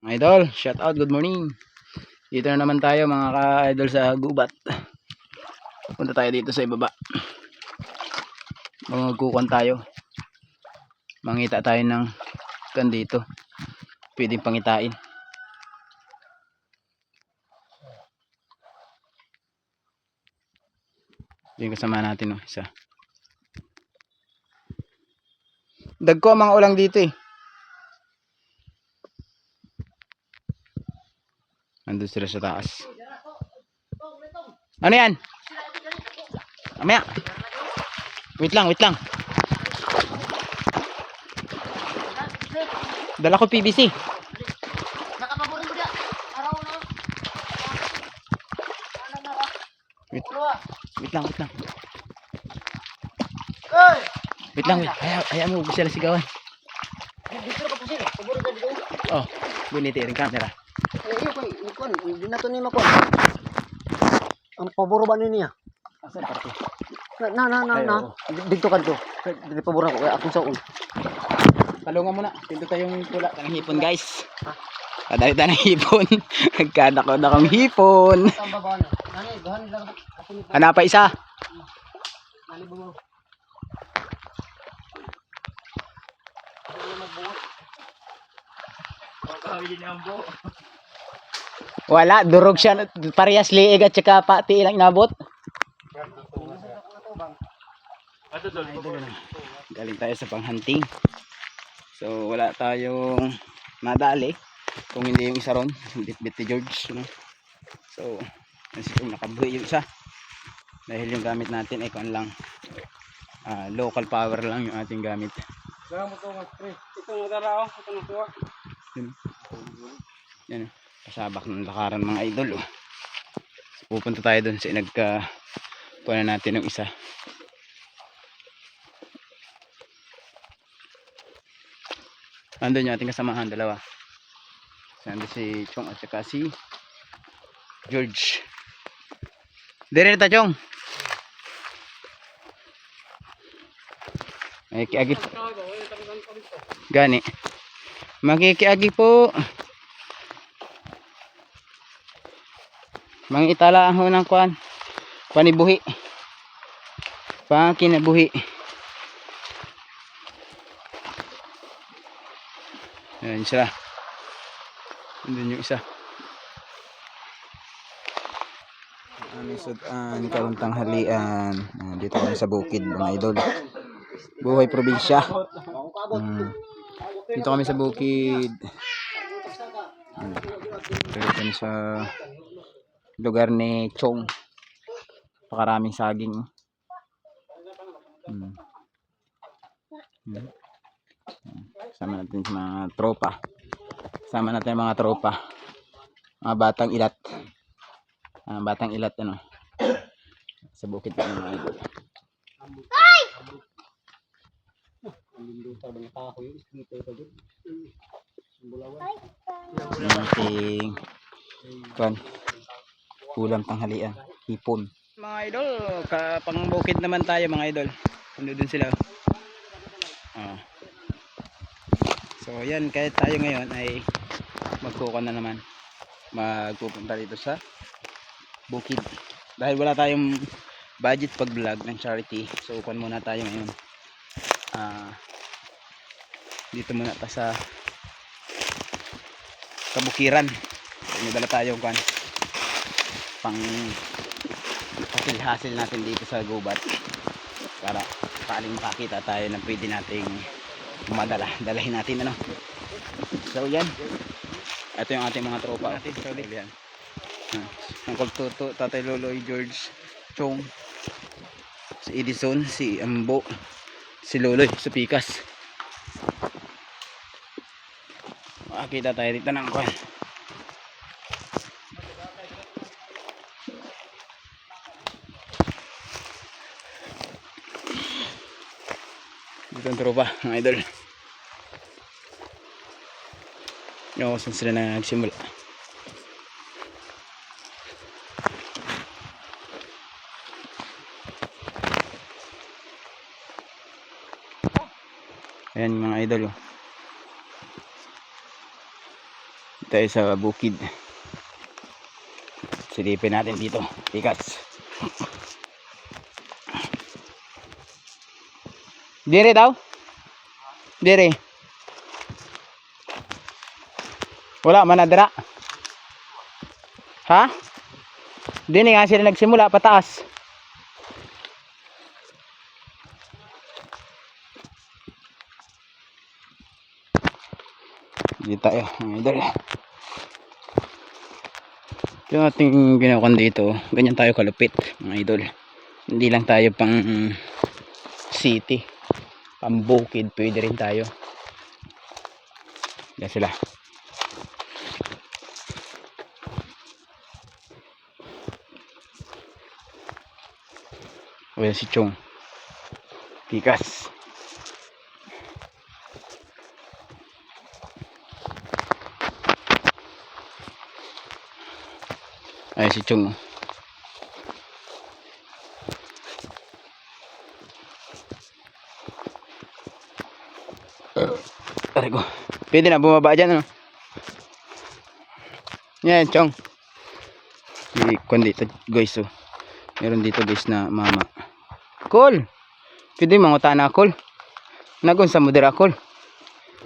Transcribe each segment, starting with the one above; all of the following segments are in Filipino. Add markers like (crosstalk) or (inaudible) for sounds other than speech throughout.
Mga idol, shout out, good morning. Dito na naman tayo mga ka-idol sa gubat. Punta tayo dito sa ibaba. Magkukuhan tayo. Mangita tayo ng kan dito. Pwedeng pangitain. Yung kasama natin oh, isa. Dagko mga ulang dito eh. Nandun sila sa taas. Ano yan? Amaya. Wait lang, wait lang. Dala ko PVC. Wait, wait lang, wait lang. Wait lang, wait. Haya, haya mo, sila sigawan. Oh, buniti rin camera. Eh, iyo kay ikon, hindi na to ni makon. Ang paboro ba niya? Asan parte? Na na na na. Dito ka dito. Paboro ko kaya akong sa un. Talungan mo na. Pinto tayong pula. Kanang hipon, guys. Ha? Kadali tayo ng hipon. (laughs) Nagkanak na akong hipon. Ang baba na. Nani, gahan lang ako ni Hanap pa isa. Wala, durog siya. Parehas liig at saka pati ilang nabot. Galing tayo sa panghunting. So, wala tayong madali. Kung hindi yung isa ron, bit-bit ni George. No? So, kasi kung nakabuhi yung isa. Dahil yung gamit natin ay kung lang ah, local power lang yung ating gamit. Ito mo dara oh, ito mo tuwa. Yun. Yan. Pasabak ng lakaran mga idol. Oh. So, pupunta tayo dun sa nagka kuha na natin yung isa. Andun yung ating kasamahan, dalawa. Nandun si Chong at saka si George. Dire ta Chong. Ay, kiagi. Gani. Makikiagi po. Mang itala ho ng kwan. Panibuhi. Pangkinabuhi. Ayan sila. Andun yung isa. Ano sudan karong tanghalian. Ah, dito kami sa bukid mga idol. Buhay probinsya. Mm. Dito kami sa bukid. Dito kami sa lugar ni Chong. Pakaraming saging. Mm. Mm. Sama natin sa mga tropa. Sama natin ang mga tropa. Mga batang ilat. Ah, batang ilat ano. Sa bukid kami mga idol. Yung ating kan ulam tanghalian. Hipon. Mga idol ka pangbukid naman tayo mga idol. Ano dun sila? Ah. so yan kahit tayo ngayon ay magkukan na naman. Magpupunta dito sa bukid. Dahil wala tayong budget pag vlog ng charity. So upan muna tayo ngayon. Ah. Dito muna ta sa kabukiran. May dala tayong pang hasil-hasil natin dito sa gubat para sakaling makakita tayo na pwede nating madala dalahin natin ano? So yan. Ito yung ating mga tropa. Natin so yan Uncle Tuto, Tatay Loloy, George, Chong, si Edison, si Ambo, si Loloy, sa Pikas. Makakita tayo dito ng kwan. Dito ang tropa, mga idol. Yung kung saan sila nagsimula. Ayan mga idol. Oh. tayo sa bukid. Silipin natin dito. Tikas. Dire daw? Dire. Wala manadra. Ha? Dini nga sila nagsimula pataas. Hindi tayo, mga idol. Yung ating ginawan dito, ganyan tayo kalupit, mga idol. Hindi lang tayo pang mm, city. Pang bukid, pwede rin tayo. Yan sila. O yan si Chong. Pikas. Ay si Chong. oh. Aray ko. Pwede na bumaba dyan ano. Yan Chong. Ikon dito guys oh. Meron dito guys na mama. Kol. Pwede manguta na kol. Nagun sa mudira kol.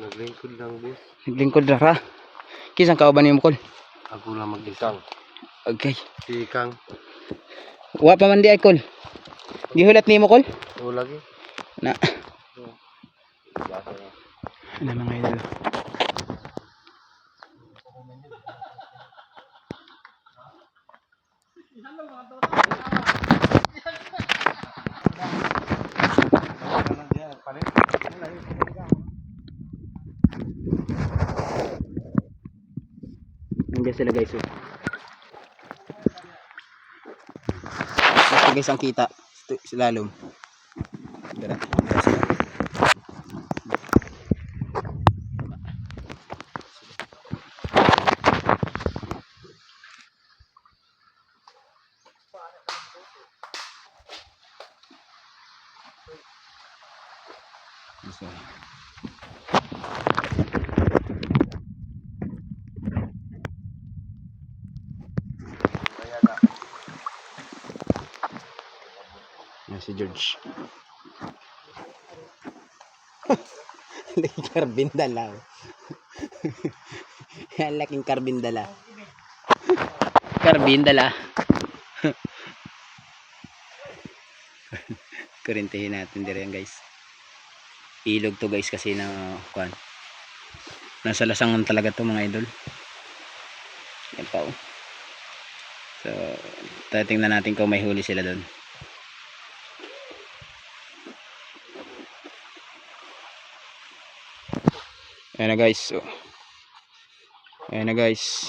Naglingkod lang bis. Naglingkod na ra. Kisang kauban mo kol. Ako lang magdisang. Okay. Si Kang. Wa pa man di ay kol. Gihulat kol. Oo lagi. Na. Basa na. Ano mga idol. Nandiyan sila guys. Oh. Ito guys ang kita. Ito, Silalom. Yan si George. (laughs) Laking karbin dala. oh. (laughs) Yan laking karbin dala. Karbin dala. (laughs) Kurintihin natin dire yan guys. Ilog to guys kasi na kuan. Nasa lasangan talaga to mga idol. Yan pa oh. So, tatingnan natin kung may huli sila doon. Ayan na guys. So, ayan na guys.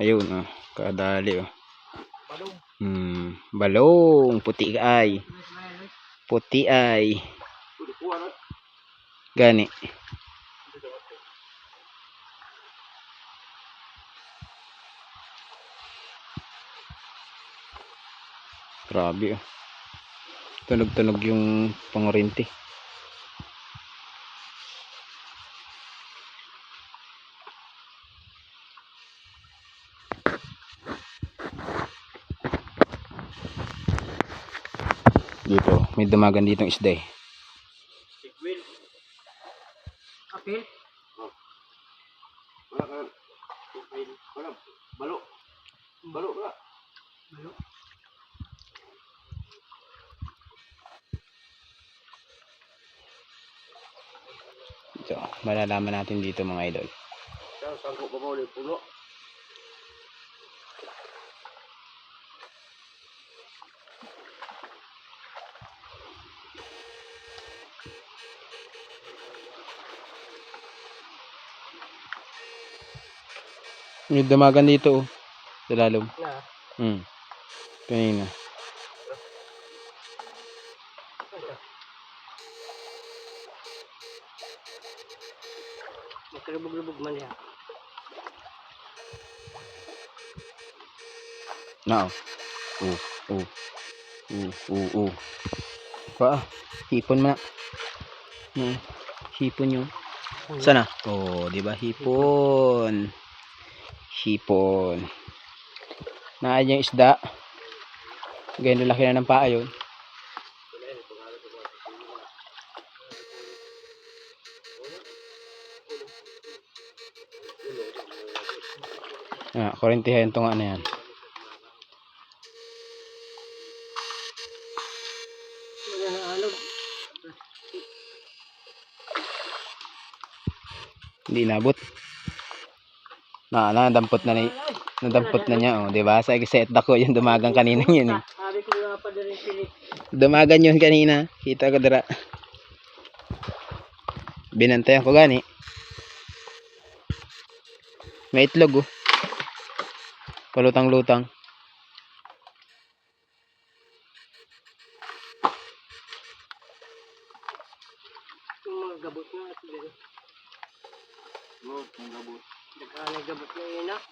Ayun oh. Kadali oh. Hmm, balong puti ay. Puti ay. Gani. Grabe oh. Tunog-tunog yung pangorinti. Dito, may dumagan ditong isda eh. Sigwil. Apil? Wala ka. Wala. Balo. Balo ka. Balo. So, malalaman natin dito mga idol. Saan sangko pa mo ulit puno? May dumagan dito oh. Sa lalom. Na. Hmm. Kanina. Magkalubog-lubog man yan. Na oh. Oh, oh. Oh, oh, oh. Pa, hipon mo na. Hmm. Hipon yun. Sana? Oh, di ba? Hipon. Hipon. Naan yung isda. Ganyan laki na ng paa yun. Ah, kurentihan to nga na yan. Hindi inabot. Na, nadampot na ni nadampot na niya, oh, 'di ba? Sa set ko yung dumagang kanina yun. Eh. Dumagan yun kanina. Kita ko dira. Binantayan ko gani. May itlog oh. Palutang-lutang. Yung mga gabot nga at dito. mga gabot. Nagkana gabot na yun ah.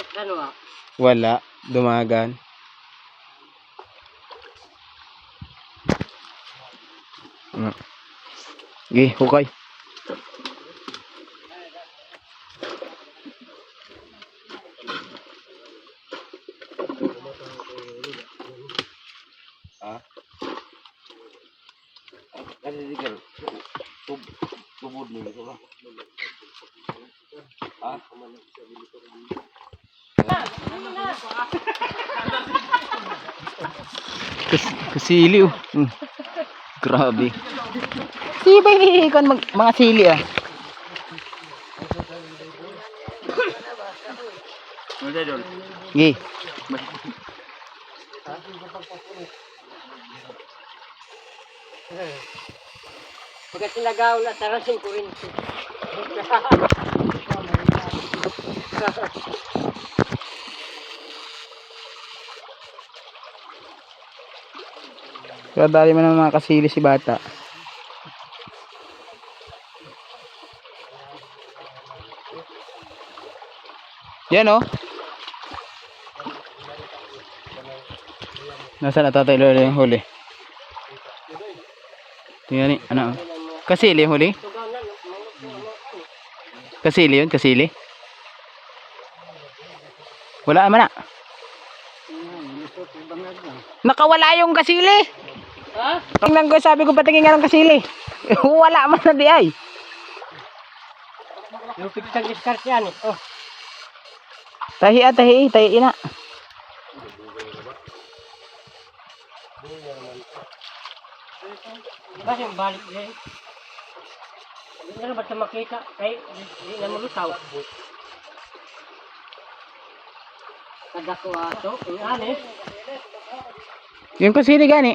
At ano ah? Wala. Dumagan. Gi, hukay. Kasili oh. Mm. Grabe. Sige ba ikon mag mga sili ah. Gi. Pagka sinagaw na tarasin ko rin. (laughs) Kaya dali mo ng mga kasili si bata. Yan oh. Nasaan na tatay lolo yung huli? Tingnan ni, ano? Kasili yung huli? Kasili yun, kasili? Wala man na. Nakawala yung kasili. Ha? Tingnan ko, sabi ko patingin nga ng kasili. (laughs) Wala man na di ay. Yung pigtang discard yan eh. Oh. Tahi ah, tahi, tahi ina. Bakit yung balik niya eh? Hindi na ba siya makita? Kaya hindi na malutaw. Kada ko ato. Ang anis. Yung kasili gani.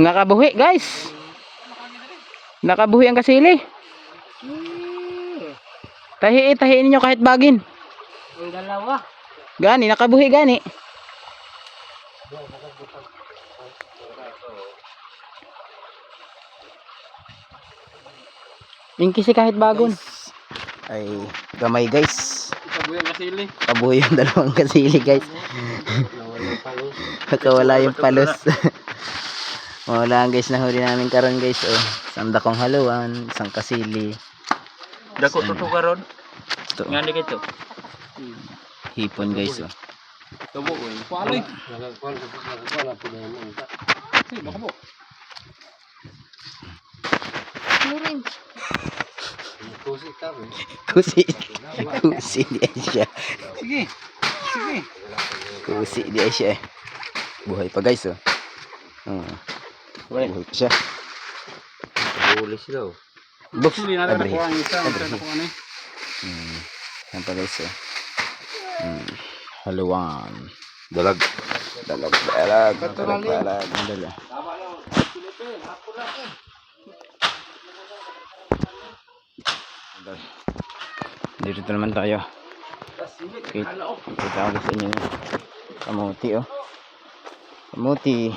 Nakabuhi guys. Nakabuhi ang kasili. Tahi, tahiin niyo kahit bagin. Ang dalawa. Gani, nakabuhi gani. Yung kisi kahit bagon. Ay, gamay guys. Kabuyan kasili. Kabuhi yung dalawang kasili guys. Nakawala yung palos. Wala guys, nahuli namin karon guys. Oh, isang dakong haluan, isang kasili. Dako to karon. Ito, Nga ni kito. hipon guys. Oh. Tubo ko. Paloy. Kusi. Kusi dia siya. Sige. Sige. Kusi dia siya. Buhay pa guys oh. Oh. Buhay pa siya. Bulis daw. Box. Hindi na Abre. ko ang isa. Abre. Ano ko ano? Hmm. Yan pa guys oh. Hmm. Haluan. Dalag. Dalag, dalag, dalag, dalag, dalag. Dito naman tayo. Kita, ko sa inyo kamuti oh. Kamuti.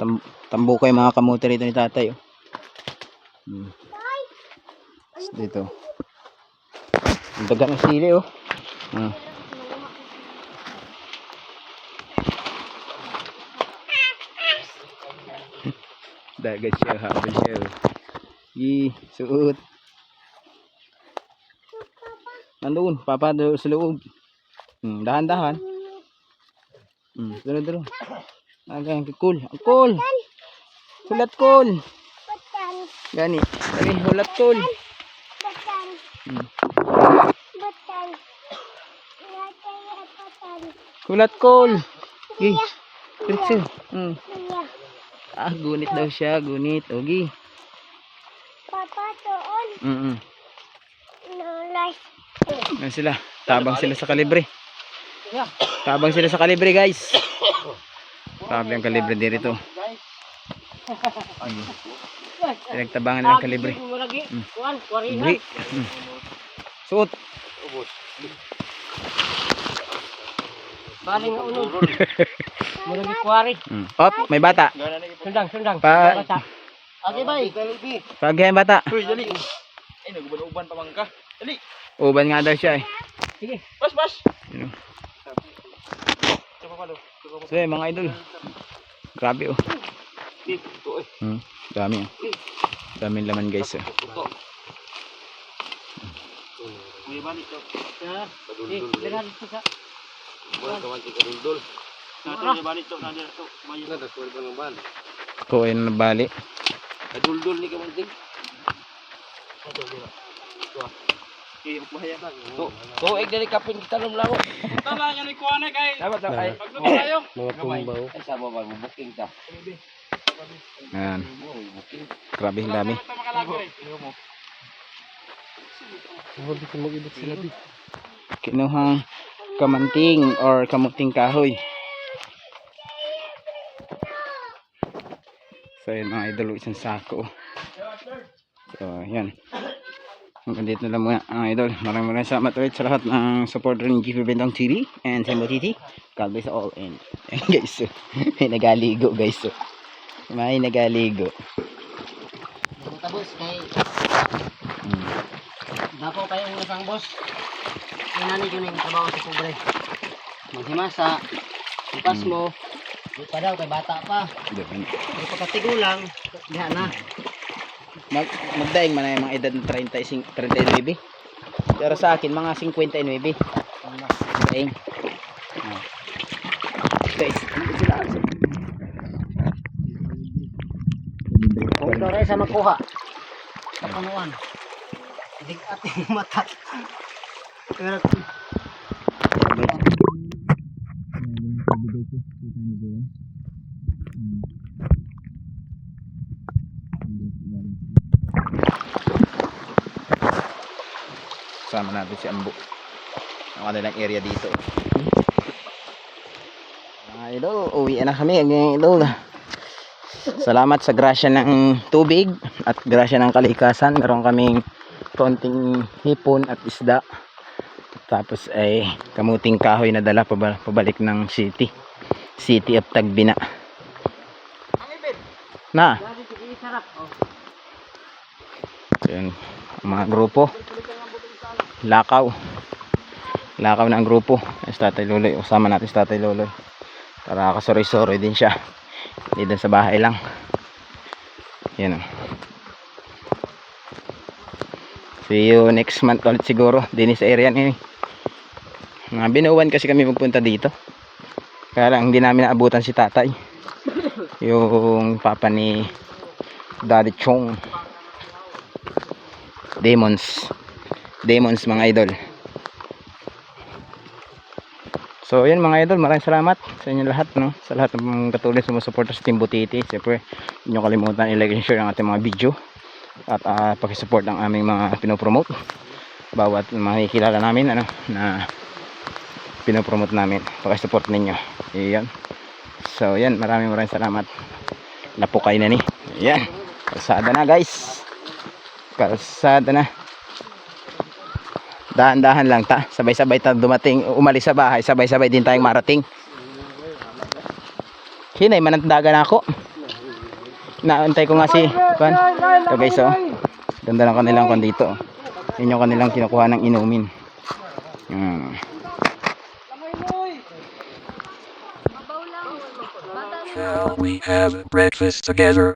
Tam, tambo yung mga kamuti rito ni tatay oh. Hmm. dito. Ang daga ng sili oh. Hmm. (laughs) Dagat siya, habol siya. oh. Gi, suot. Nandun, papa sa loob. Hmm, dahan-dahan. Hmm, dalo dalo. Aga, ang cool. Cool. Hulat cool. Gani. Dali, hulat cool. Hmm. Hulat cool. Gi. Diretso. Hmm. Ah, gunit daw siya, gunit. Ogi. papa doon. Mm -mm. Nulay. Yan sila. Tabang sila sa kalibre. Tabang sila sa kalibre, guys. Grabe ang kalibre dito. Mm. Pinagtabangan ang kalibre. Mm. Uri. Mm. Suot. Baling nga unod. (laughs) Murag kwari. Mm. Op, may bata. Sundang, sundang. Pa Okay, bay. pagyan bata. Uy, dali. Ay, naguban-uban pa man ka. Dali. Uban nga daw siya eh. Sige. Bas, bas. Yun, yun, mga idol. Grabe oh. Hmm, dami oh. Daming laman guys oh. Kuya balik to. Eh, lihat itu sa. Wala ka man ka dul. Nato balik to, nadi to. Mayo na to, kuya bang ban. Ko ayun na bali. Kadul-dul ni ka man ting. Kaya mahaya ba? To, to eg dali kapin kita lum laro. Tama nga ni Kuane kay Dapat ay. pagluto tayo. Mga pumbaw. Ay sama ba mo booking ta. Ayan. Grabe ang dami. Tama. Huwag ko mag-ibot sila di. Kinuhang kamanting or kamuting kahoy. So yun mga idol, isang sako. So yan. Hanggang dito na lang mga idol. Maraming maraming salamat ulit sa lahat ng supporter ng GP Bentong TV and Simbo TT. God bless all and (laughs) and guys, may (laughs) nagaligo guys. May nagaligo. Tapos kay Hmm. Dapo kayo ng isang boss. Inani ko ng trabaho sa pobre. Maghimasa. Bukas mo. Di pa daw kay bata pa. Di pa katigulang. Diha na. Mag magdaing man na yung mga edad ng 35, 39. Pero sa akin, mga 59. Daing. Guys. Kung ito rin sa magkuha. Sa panuan. Dig at yung (laughs) mata. Pero Sama natin si Ambo. Ang kanilang area dito. Mga idol, uwi na kami. Mga idol. Salamat sa grasya ng tubig at grasya ng kalikasan. Meron kaming konting hipon at isda. Tapos ay kamuting kahoy na dala paba- pabalik ng city. City of Tagbina. Na. Oh. Yun, mga grupo. Lakaw. Lakaw na ang grupo. Si Tatay Loloy. Usama natin si Tatay Loloy. Para kasoroy-soroy din siya. Hindi din sa bahay lang. Yan o. See you next month ulit siguro. Din sa area ni. Mga binuwan kasi kami magpunta dito. Kaya lang hindi namin naabutan si tatay. Yung papa ni Daddy Chong. Demons. Demons mga idol. So yun mga idol, maraming salamat sa inyo lahat no. Sa lahat ng katuloy sumusuporta sa Team Butiti. Siyempre, hindi nyo kalimutan i-like and share ang ating mga video at uh, pakisupport ang aming mga pinopromote. Bawat makikilala namin ano na pinopromote namin. Pakisupport ninyo. Iyon. So yan, maraming maraming salamat. Napukay na ni. Yan. Kalsada na guys. Kalsada na. Dahan-dahan lang ta. Sabay-sabay ta dumating, umalis sa bahay, sabay-sabay din tayong marating. Hinay, manandagan ako. Naantay ko nga si Kwan. So guys, oh. Ganda ng kanilang kwan dito. oh. Yun yung kanilang kinukuha ng inumin. Hmm. Shall we have breakfast together?